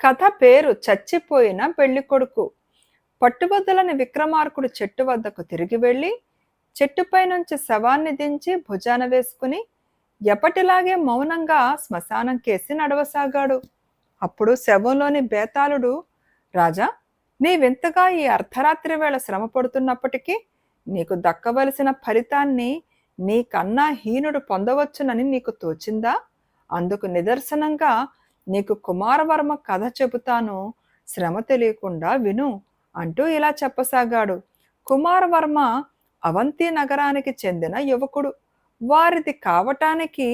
కథ పేరు చచ్చిపోయిన పెళ్ళి కొడుకు. పట్టుబద్దలని విక్రమార్కుడు చెట్టు వద్దకు తిరిగి వెళ్ళి చెట్టుపై నుంచి శవాన్ని దించి భుజాన వేసుకుని ఎప్పటిలాగే మౌనంగా శ్మశానం కేసి నడవసాగాడు. అప్పుడు శవంలోని బేతాళుడు రాజా నీవింతగా ఈ అర్ధరాత్రి వేళ శ్రమ పడుతున్నప్పటికీ నీకు దక్కవలసిన ఫలితాన్ని నీకన్నా హీనుడు పొందవచ్చునని నీకు తోచిందా? అందుకు నిదర్శనంగా నీకు కుమారవర్మ కథ చెబుతాను శ్రమ తెలియకుండా విను అంటూ ఇలా చెప్పసాగాడు. కుమారవర్మ అవంతి నగరానికి చెందిన యువకుడు. వారిది కావటానికి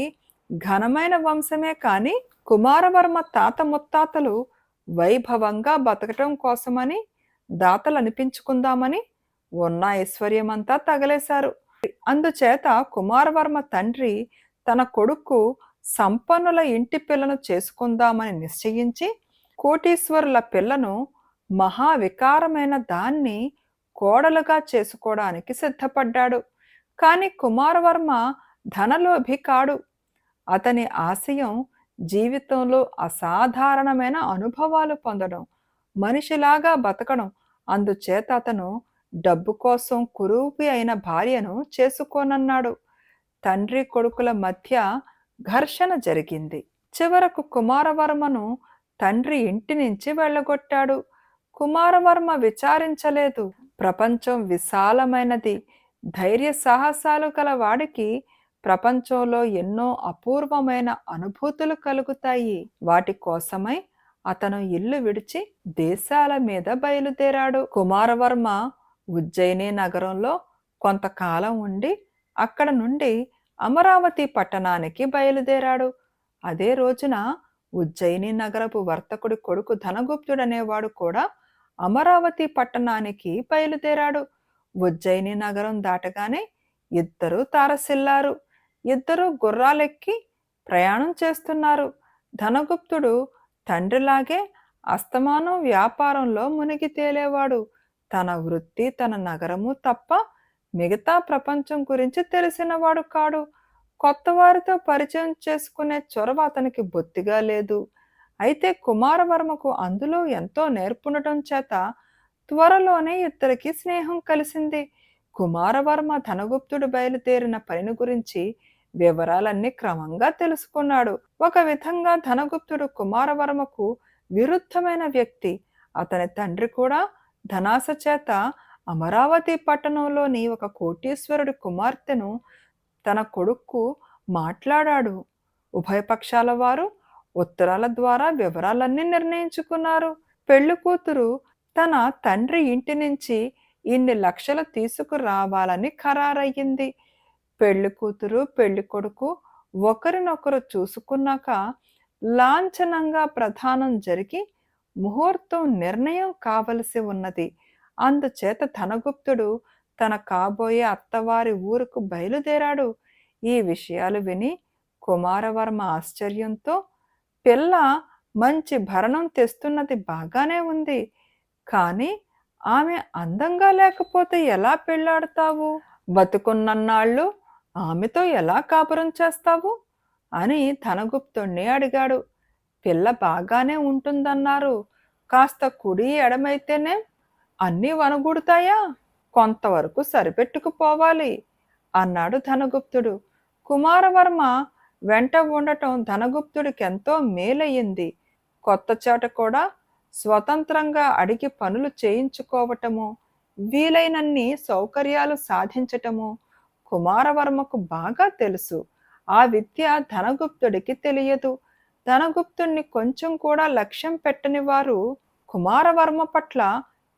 ఘనమైన వంశమే కాని కుమారవర్మ తాత ముత్తాతలు వైభవంగా బతకటం కోసమని దాతలు అనిపించుకుందామని ఉన్న ఐశ్వర్యమంతా తగలేశారు. అందుచేత కుమారవర్మ తండ్రి తన కొడుకు సంపన్నుల ఇంటి పిల్లను చేసుకుందామని నిశ్చయించి కోటీశ్వరుల పిల్లను మహావికారమైన దాన్ని కోడలుగా చేసుకోవడానికి సిద్ధపడ్డాడు. కానీ కుమారవర్మ ధనలోభి కాడు. అతని ఆశయం జీవితంలో అసాధారణమైన అనుభవాలు పొందడం మనిషిలాగా బతకడం. అందుచేత అతను డబ్బు కోసం కురూపి అయిన భార్యను చేసుకోనన్నాడు. తండ్రి కొడుకుల మధ్య ఘర్షణ జరిగింది. చివరకు కుమారవర్మను తండ్రి ఇంటి నుంచి వెళ్ళగొట్టాడు. కుమారవర్మ విచారించలేదు. ప్రపంచం విశాలమైనది. ధైర్య సాహసాలు గల వాడికి ప్రపంచంలో ఎన్నో అపూర్వమైన అనుభూతులు కలుగుతాయి. వాటి కోసమై అతను ఇల్లు విడిచి దేశాల మీద బయలుదేరాడు. కుమారవర్మ ఉజ్జయిని నగరంలో కొంతకాలం ఉండి అక్కడ నుండి అమరావతి పట్టణానికి బయలుదేరాడు. అదే రోజున ఉజ్జయిని నగరపు వర్తకుడి కొడుకు ధనగుప్తుడనేవాడు కూడా అమరావతి పట్టణానికి బయలుదేరాడు. ఉజ్జయిని నగరం దాటగానే ఇద్దరూ తారసిల్లారు. ఇద్దరు గుర్రాలెక్కి ప్రయాణం చేస్తున్నారు. ధనగుప్తుడు తండ్రిలాగే అస్తమానం వ్యాపారంలో మునిగి తేలేవాడు. తన వృత్తి తన నగరము తప్ప మిగతా ప్రపంచం గురించి తెలిసినవాడు కాడు. కొత్త వారితో పరిచయం చేసుకునే చొరవ అతనికి బొత్తిగా లేదు. అయితే కుమారవర్మకు అందులో ఎంతో నేర్పునటం చేత త్వరలోనే ఇద్దరికి స్నేహం కలిసింది. కుమారవర్మ ధనగుప్తుడు బయలుదేరిన పనిని గురించి వివరాలన్నీ క్రమంగా తెలుసుకున్నాడు. ఒక విధంగా ధనగుప్తుడు కుమారవర్మకు విరుద్ధమైన వ్యక్తి. అతని తండ్రి కూడా ధనాస చేత అమరావతి పట్టణంలోని ఒక కోటీశ్వరుడి కుమార్తెను తన కొడుకు మాట్లాడాడు. ఉభయపక్షాల వారు ఉత్తరాల ద్వారా వివరాలన్నీ నిర్ణయించుకున్నారు. పెళ్ళి కూతురు తన తండ్రి ఇంటి నుంచి ఇన్ని లక్షలు తీసుకురావాలని ఖరారయ్యింది. పెళ్ళి కూతురు పెళ్ళి కొడుకు ఒకరినొకరు చూసుకున్నాక లాంఛనంగా ప్రధానం జరిగి ముహూర్తం నిర్ణయం కావలసి ఉన్నది. అందుచేత ధనగుప్తుడు తన కాబోయే అత్తవారి ఊరుకు బయలుదేరాడు. ఈ విషయాలు విని కుమారవర్మ ఆశ్చర్యంతో పిల్ల మంచి భరణం తెస్తున్నది బాగానే ఉంది. కానీ ఆమె అందంగా లేకపోతే ఎలా పెళ్ళాడతావు? బతుకున్నన్నాళ్ళు ఆమెతో ఎలా కాపురం చేస్తావు? అని ధనగుప్తుణ్ణి అడిగాడు. పిల్ల బాగానే ఉంటుందన్నారు. కాస్త కుడి ఎడమైతేనే అన్నీ వనగూడుతాయా కొంతవరకు సరిపెట్టుకుపోవాలి అన్నాడు ధనగుప్తుడు. కుమారవర్మ వెంట ఉండటం ధనగుప్తుడికి ఎంతో మేలయ్యింది. కొత్త చోట కూడా స్వతంత్రంగా అడిగి పనులు చేయించుకోవటము వీలైనన్ని సౌకర్యాలు సాధించటము కుమారవర్మకు బాగా తెలుసు. ఆ విద్య ధనగుప్తుడికి తెలియదు. ధనగుప్తుణ్ణి కొంచెం కూడా లక్ష్యం పెట్టని వారు కుమారవర్మ పట్ల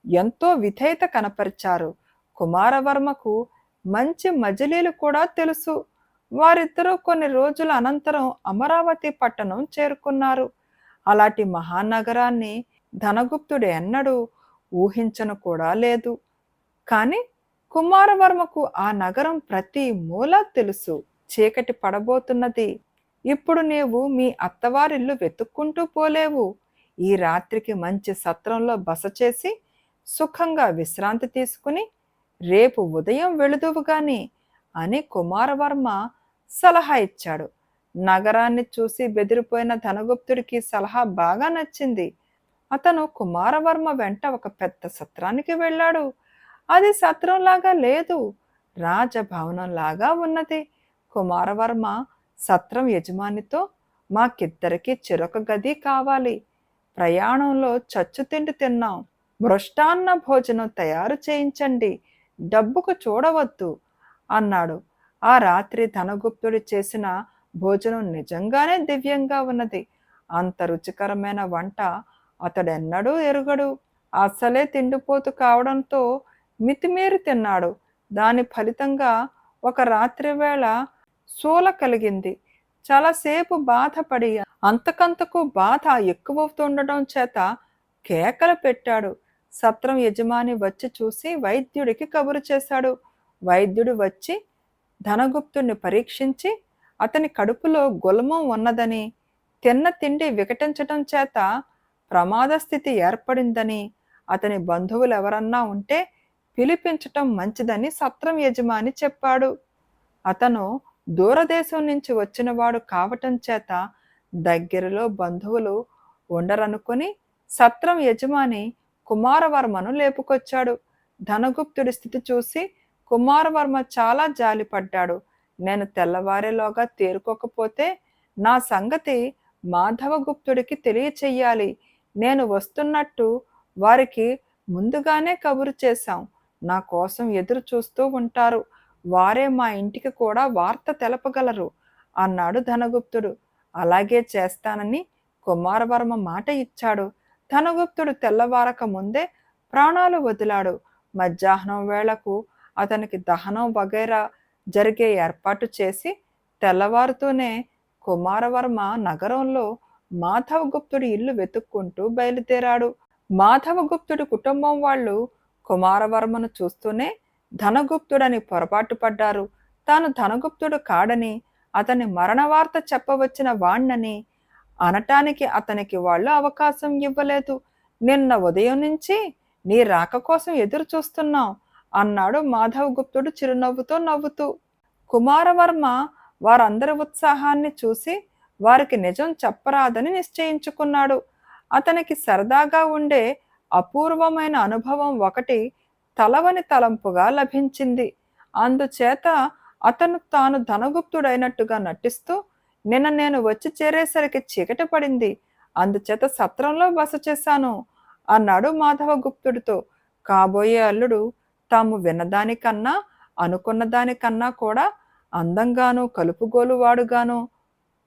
ఎంతో విధేయత కనపరిచారు. కుమారవర్మకు మంచి మజిలీలు కూడా తెలుసు. వారిద్దరూ కొన్ని రోజుల అనంతరం అమరావతి పట్టణం చేరుకున్నారు. అలాంటి మహానగరాన్ని ధనగుప్తుడు ఎన్నడూ ఊహించను కూడా లేదు. కానీ కుమారవర్మకు ఆ నగరం ప్రతి మూల తెలుసు. చీకటి పడబోతున్నది. ఇప్పుడు నీవు మీ అత్తవారిల్లు వెతుక్కుంటూ పోలేవు. ఈ రాత్రికి మంచి సత్రంలో బస చేసి సుఖంగా విశ్రాంతి తీసుకుని రేపు ఉదయం వెళుదువుగాని అని కుమారవర్మ సలహా ఇచ్చాడు. నగరాన్ని చూసి బెదిరిపోయిన ధనగుప్తుడికి సలహా బాగా నచ్చింది. అతను కుమారవర్మ వెంట ఒక పెద్ద సత్రానికి వెళ్ళాడు. అది సత్రంలాగా లేదు. రాజభవనం లాగా ఉన్నది. కుమారవర్మ సత్రం యజమానితో మాకిద్దరికీ చిరొక గది కావాలి. ప్రయాణంలో చచ్చు తిండి తిన్నాం. మృష్టాన్న భోజనం తయారు చేయించండి. డబ్బుకు చూడవద్దు అన్నాడు. ఆ రాత్రి ధనగుప్తుడు చేసిన భోజనం నిజంగానే దివ్యంగా ఉన్నది. అంత రుచికరమైన వంట అతడెన్నడూ ఎరుగడు. అస్సలే తిండిపోతు కావడంతో మితిమీరి తిన్నాడు. దాని ఫలితంగా ఒక రాత్రి వేళ శూల కలిగింది. చాలాసేపు బాధపడి అంతకంతకు బాధ ఎక్కువవుతుండడం చేత కేకలు పెట్టాడు. సత్రం యజమాని వచ్చి చూసి వైద్యుడికి కబురు చేశాడు. వైద్యుడు వచ్చి ధనగుప్తుడిని పరీక్షించి అతని కడుపులో గుల్మం ఉన్నదని తిన్న తిండి వికటించటం చేత ప్రమాద స్థితి ఏర్పడిందని అతని బంధువులు ఎవరన్నా ఉంటే పిలిపించటం మంచిదని సత్రం యజమాని చెప్పాడు. అతను దూరదేశం నుంచి వచ్చినవాడు కావటం చేత దగ్గరలో బంధువులు ఉండరనుకొని సత్రం యజమాని కుమారవర్మను లేపుకొచ్చాడు. ధనగుప్తుడి స్థితి చూసి కుమారవర్మ చాలా జాలిపడ్డాడు. నేను తెల్లవారేలోగా తేరుకోకపోతే నా సంగతి మాధవగుప్తుడికి తెలియచెయ్యాలి. నేను వస్తున్నట్టు వారికి ముందుగానే కబురు చేశాం. నా కోసం ఎదురు చూస్తూ ఉంటారు. వారే మా ఇంటికి కూడా వార్త తెలపగలరు అన్నాడు ధనగుప్తుడు. అలాగే చేస్తానని కుమారవర్మ మాట ఇచ్చాడు. ధనగుప్తుడు తెల్లవారక ముందే ప్రాణాలు వదిలాడు. మధ్యాహ్నం వేళకు అతనికి దహనం వగైరా జరిగే ఏర్పాటు చేసి తెల్లవారుతూనే కుమారవర్మ నగరంలో మాధవగుప్తుడి ఇల్లు వెతుక్కుంటూ బయలుదేరాడు. మాధవగుప్తుడి కుటుంబం వాళ్ళు కుమారవర్మను చూస్తూనే ధనగుప్తుడని పొరపాటు పడ్డారు. తాను ధనగుప్తుడు కాడని అతని మరణ వార్త చెప్పవచ్చిన వాణ్ణని అనటానికి అతనికి వాళ్ళు అవకాశం ఇవ్వలేదు. నిన్న ఉదయం నుంచి నీ రాక కోసం ఎదురు చూస్తున్నాం అన్నాడు మాధవగుప్తుడు చిరునవ్వుతో నవ్వుతూ. కుమారవర్మ వారందరి ఉత్సాహాన్ని చూసి వారికి నిజం చెప్పరాదని నిశ్చయించుకున్నాడు. అతనికి సరదాగా ఉండే అపూర్వమైన అనుభవం ఒకటి తలవని తలంపుగా లభించింది. అందుచేత అతను తాను ధనగుప్తుడైనట్టుగా నటిస్తూ నిన్న నేను వచ్చి చేరేసరికి చీకటి పడింది. అందుచేత సత్రంలో బస చేశాను అన్నాడు మాధవగుప్తుడితో. కాబోయే అల్లుడు తాము విన్నదానికన్నా అనుకున్న దానికన్నా కూడా అందంగాను కలుపుగోలువాడుగాను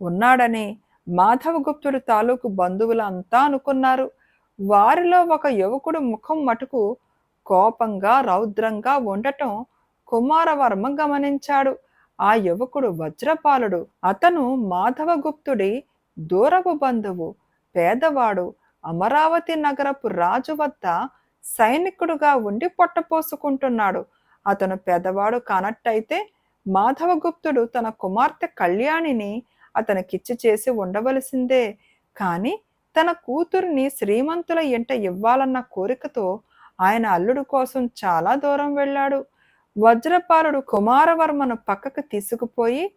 ఉన్నాడని మాధవగుప్తుడు తాలూకు బంధువులంతా అనుకున్నారు. వారిలో ఒక యువకుడు ముఖం మటుకు కోపంగా రౌద్రంగా ఉండటం కుమారవర్మ గమనించాడు. ఆ యువకుడు వజ్రపాలుడు. అతను మాధవగుప్తుడి దూరపు బంధువు. పేదవాడు. అమరావతి నగరపు రాజు వద్ద సైనికుడుగా ఉండి పొట్టపోసుకుంటున్నాడు. అతను పెదవాడు కానట్టయితే మాధవగుప్తుడు తన కుమార్తె కళ్యాణిని అతనికిచ్చి చేసి ఉండవలసిందే. కానీ తన కూతురిని శ్రీమంతుల ఇంట ఇవ్వాలన్న కోరికతో ఆయన అల్లుడు కోసం చాలా దూరం వెళ్ళాడు. వజ్రపాలుడు కుమారవర్మను పక్కకు తీసుకుపోయి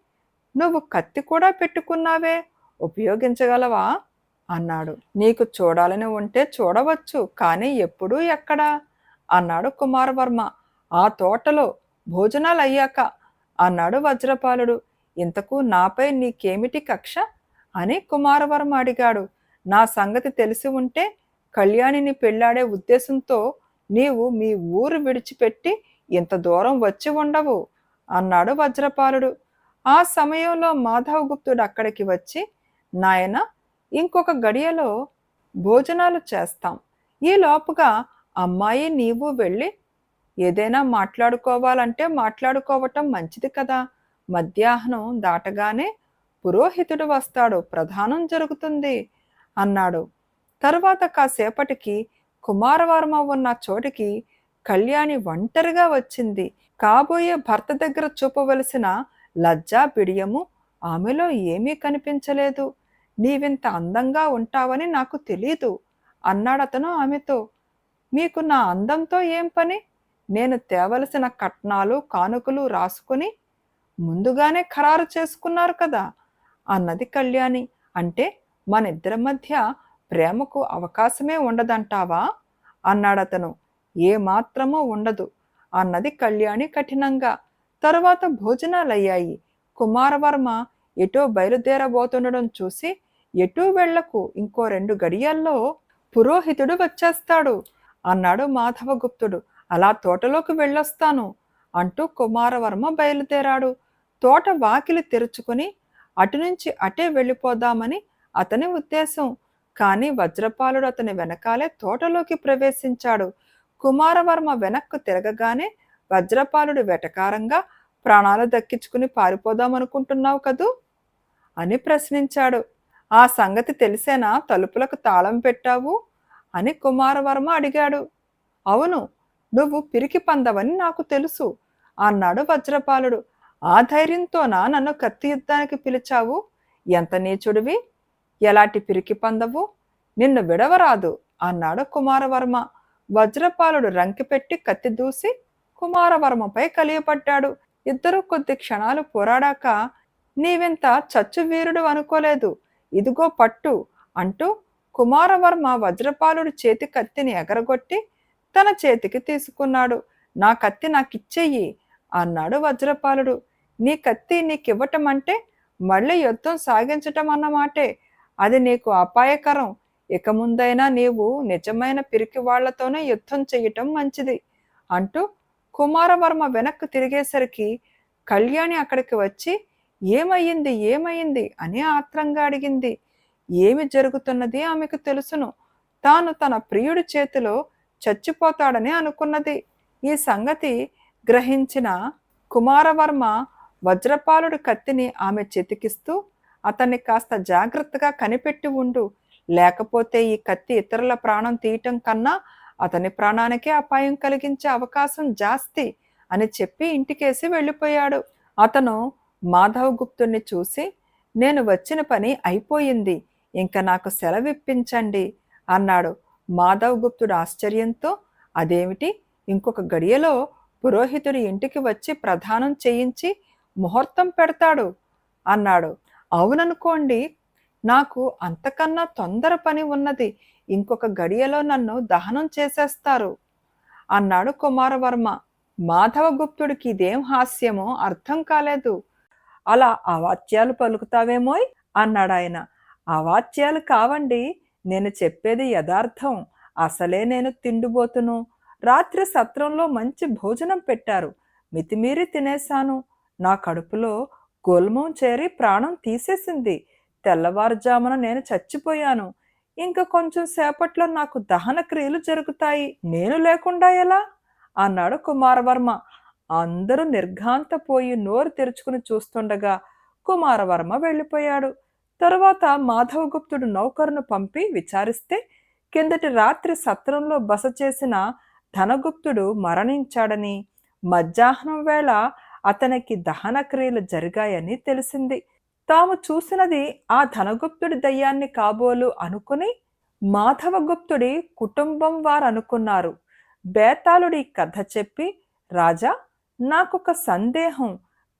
నువ్వు కత్తి కూడా పెట్టుకున్నావే ఉపయోగించగలవా? అన్నాడు. నీకు చూడాలని ఉంటే చూడవచ్చు కానీ ఎప్పుడు ఎక్కడా? అన్నాడు కుమారవర్మ. ఆ తోటలో భోజనాలు అయ్యాక అన్నాడు వజ్రపాలుడు. ఇంతకు నాపై నీకేమిటి కక్ష? అని కుమారవర్మ అడిగాడు. నా సంగతి తెలిసి ఉంటే కళ్యాణిని పెళ్ళాడే ఉద్దేశంతో నీవు మీ ఊరు విడిచిపెట్టి ఇంత దూరం వచ్చి ఉండవు అన్నాడు వజ్రపాలుడు. ఆ సమయంలో మాధవగుప్తుడు అక్కడికి వచ్చి నాయన ఇంకొక గడియలో భోజనాలు చేస్తాం. ఈ లోపుగా అమ్మాయి నీవు వెళ్ళి ఏదైనా మాట్లాడుకోవాలంటే మాట్లాడుకోవటం మంచిది కదా. మధ్యాహ్నం దాటగానే పురోహితుడు వస్తాడు. ప్రధానం జరుగుతుంది అన్నాడు. తరువాత కాసేపటికి కుమారవర్మ ఉన్న చోటికి కళ్యాణి ఒంటరిగా వచ్చింది. కాబోయే భర్త దగ్గర చూపవలసిన లజ్జా బిడియము ఆమెలో ఏమీ కనిపించలేదు. నీవింత అందంగా ఉంటావని నాకు తెలీదు అన్నాడతను ఆమెతో. మీకు నా అందంతో ఏం పని? నేను తేవలసిన కట్నాలు కానుకలు రాసుకుని ముందుగానే ఖరారు చేసుకున్నారు కదా అన్నది కళ్యాణి. అంటే మన ఇద్దరి మధ్య ప్రేమకు అవకాశమే ఉండదంటావా? అన్నాడతను ఏ ఉండదు. అన్నది కళ్యాణి కఠినంగా. తరువాత భోజనాలయ్యాయి. కుమారవర్మ ఎటో బయలుదేరబోతుండడం చూసి ఎటూ వెళ్ళకు ఇంకో రెండు గడియల్లో పురోహితుడు వచ్చేస్తాడు అన్నాడు మాధవగుప్తుడు. అలా తోటలోకి వెళ్ళొస్తాను అంటూ కుమారవర్మ బయలుదేరాడు. తోట వాకిలి తెరుచుకుని అటు నుంచి అటే వెళ్ళిపోదామని అతని ఉద్దేశం. కానీ వజ్రపాలుడు అతని వెనకాలే తోటలోకి ప్రవేశించాడు. కుమారవర్మ వెనక్కు తిరగగానే వజ్రపాలుడు వెటకారంగా ప్రాణాలు దక్కించుకుని పారిపోదామనుకుంటున్నావు కదూ? అని ప్రశ్నించాడు. ఆ సంగతి తెలిసేనా తలుపులకు తాళం పెట్టావు? అని కుమారవర్మ అడిగాడు. అవును నువ్వు పిరికి పందవని నాకు తెలుసు అన్నాడు వజ్రపాలుడు. ఆ ధైర్యంతోనా నన్ను కత్తి యుద్ధానికి పిలిచావు? ఎంత నీచుడివి? ఎలాంటి పిరికి పందవు? నిన్ను విడవరాదు అన్నాడు కుమారవర్మ. వజ్రపాలుడు రంకిపెట్టి కత్తి దూసి కుమారవర్మపై కలియపడ్డాడు ఇద్దరు కొద్ది క్షణాలు పోరాడాక నీవింత చచ్చు వీరుడు అనుకోలేదు. ఇదిగో పట్టు అంటూ కుమారవర్మ వజ్రపాలుడి చేతి కత్తిని ఎగరగొట్టి తన చేతికి తీసుకున్నాడు. నా కత్తి నాకిచ్చేయి అన్నాడు వజ్రపాలుడు. నీ కత్తి నీకివ్వటం అంటే మళ్ళీ యుద్ధం సాగించటం అన్నమాటే అది నీకు అపాయకరం. ఇక ముందైనా నీవు నిజమైన పిరికి వాళ్ళతోనే యుద్ధం చెయ్యటం మంచిది అంటూ కుమారవర్మ వెనక్కు తిరిగేసరికి కళ్యాణి అక్కడికి వచ్చి ఏమయ్యింది? ఏమయ్యింది? అని ఆత్రంగా అడిగింది. ఏమి జరుగుతున్నది? ఆమెకు తెలుసును. తాను తన ప్రియుడి చేతిలో చచ్చిపోతాడని అనుకున్నది. ఈ సంగతి గ్రహించిన కుమారవర్మ వజ్రపాలుడి కత్తిని ఆమె చెతికిస్తూ అతన్ని కాస్త జాగ్రత్తగా కనిపెట్టి ఉండు. లేకపోతే ఈ కత్తి ఇతరుల ప్రాణం తీయటం కన్నా అతని ప్రాణానికే అపాయం కలిగించే అవకాశం జాస్తి అని చెప్పి ఇంటికేసి వెళ్ళిపోయాడు. అతను మాధవ్ గుప్తుణ్ణి చూసి నేను వచ్చిన పని అయిపోయింది. ఇంకా నాకు సెలవిప్పించండి అన్నాడు. మాధవ్ గుప్తుడు ఆశ్చర్యంతో అదేమిటి? ఇంకొక గడియలో పురోహితుడి ఇంటికి వచ్చి ప్రధానం చేయించి ముహూర్తం పెడతాడు అన్నాడు. అవుననుకోండి నాకు అంతకన్నా తొందర పని ఉన్నది. ఇంకొక గడియలో నన్ను దహనం చేసేస్తారు. అన్నాడు కుమారవర్మ. మాధవగుప్తుడికి ఇదేం హాస్యమో అర్థం కాలేదు. అలా అవాచ్యాలు పలుకుతావేమోయ్? అన్నాడు ఆయన అవాచ్యాలు కావండి. నేను చెప్పేది యథార్థం. అసలే నేను తిండిపోతును. రాత్రి సత్రంలో మంచి భోజనం పెట్టారు. మితిమీరి తినేశాను. నా కడుపులో గోల్మం చేరి ప్రాణం తీసేసింది. తెల్లవారుజామున నేను చచ్చిపోయాను. ఇంకా కొంచెం సేపట్లో నాకు దహన క్రియలు జరుగుతాయి. నేను లేకుండా ఎలా? అన్నాడు కుమారవర్మ. అందరూ నిర్ఘాంతపోయి నోరు తెరుచుకుని చూస్తుండగా కుమారవర్మ వెళ్ళిపోయాడు. తరువాత మాధవగుప్తుడు నౌకరును పంపి విచారిస్తే కిందటి రాత్రి సత్రంలో బస చేసిన ధనగుప్తుడు మరణించాడని మధ్యాహ్నం వేళ అతనికి దహన క్రియలు జరిగాయని తెలిసింది. తాము చూసినది ఆ ధనగుప్తుడి దయ్యాన్ని కాబోలు అనుకుని మాధవగుప్తుడి కుటుంబం వారు అనుకున్నారు బేతాళుడి కథ చెప్పి రాజా నాకొక సందేహం.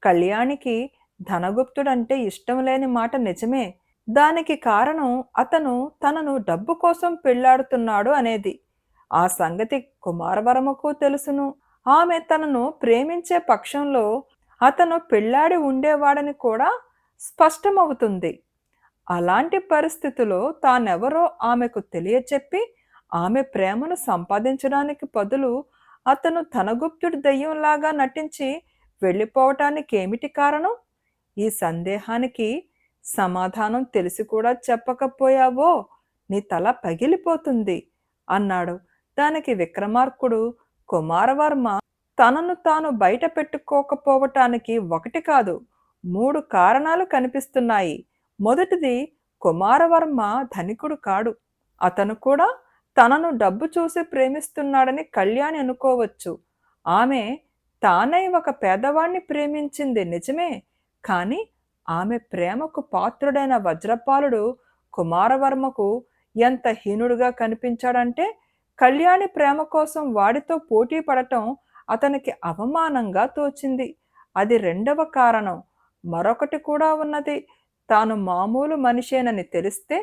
కళ్యాణికి ధనగుప్తుడంటే ఇష్టం లేని మాట నిజమే. దానికి కారణం అతను తనను డబ్బు కోసం పెళ్ళాడుతున్నాడు అనేది. ఆ సంగతి కుమారవరముకు తెలుసును. ఆమె తనను ప్రేమించే పక్షంలో అతను పెళ్ళాడి ఉండేవాడని కూడా స్పష్టమవుతుంది. అలాంటి పరిస్థితిలో తానెవరో ఆమెకు తెలియచెప్పి ఆమె ప్రేమను సంపాదించడానికి బదులు అతను తన గుప్తుడి దయ్యంలాగా నటించి వెళ్ళిపోవటానికి ఏమిటి కారణం? ఈ సందేహానికి సమాధానం తెలిసి కూడా చెప్పకపోయావో? నీ తల పగిలిపోతుంది అన్నాడు. దానికి విక్రమార్కుడు కుమారవర్మ తనను తాను బయట పెట్టుకోకపోవటానికి ఒకటి కాదు మూడు కారణాలు కనిపిస్తున్నాయి. మొదటిది కుమారవర్మ ధనికుడు కాడు. అతను కూడా తనను డబ్బు చూసి ప్రేమిస్తున్నాడని కళ్యాణి అనుకోవచ్చు. ఆమె తానై ఒక పేదవాణ్ణి ప్రేమించింది నిజమే కానీ ఆమె ప్రేమకు పాత్రుడైన వజ్రపాలుడు కుమారవర్మకు ఎంత హీనుడుగా కనిపించాడంటే కళ్యాణి ప్రేమ కోసం వాడితో పోటీ పడటం అతనికి అవమానంగా తోచింది. అది రెండవ కారణం. మరొకటి కూడా ఉన్నది. తాను మామూలు మనిషేనని తెలిస్తే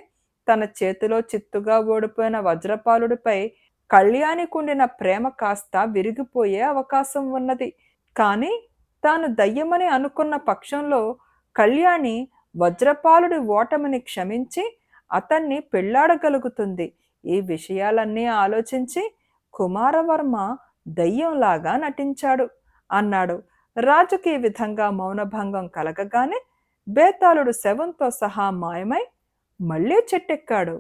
తన చేతిలో చిత్తుగా ఓడిపోయిన వజ్రపాలుడిపై కళ్యాణికుండిన ప్రేమ కాస్త విరిగిపోయే అవకాశం ఉన్నది. కానీ తాను దయ్యమని అనుకున్న పక్షంలో కళ్యాణి వజ్రపాలుడి ఓటమిని క్షమించి అతన్ని పెళ్ళాడగలుగుతుంది. ఈ విషయాలన్నీ ఆలోచించి కుమారవర్మ దయ్యంలాగా నటించాడు అన్నాడు. రాజుకి ఈ విధంగా మౌనభంగం కలగగానే బేతాళుడు శవంతో సహా మాయమై మళ్ళీ చెట్టెక్కాడు.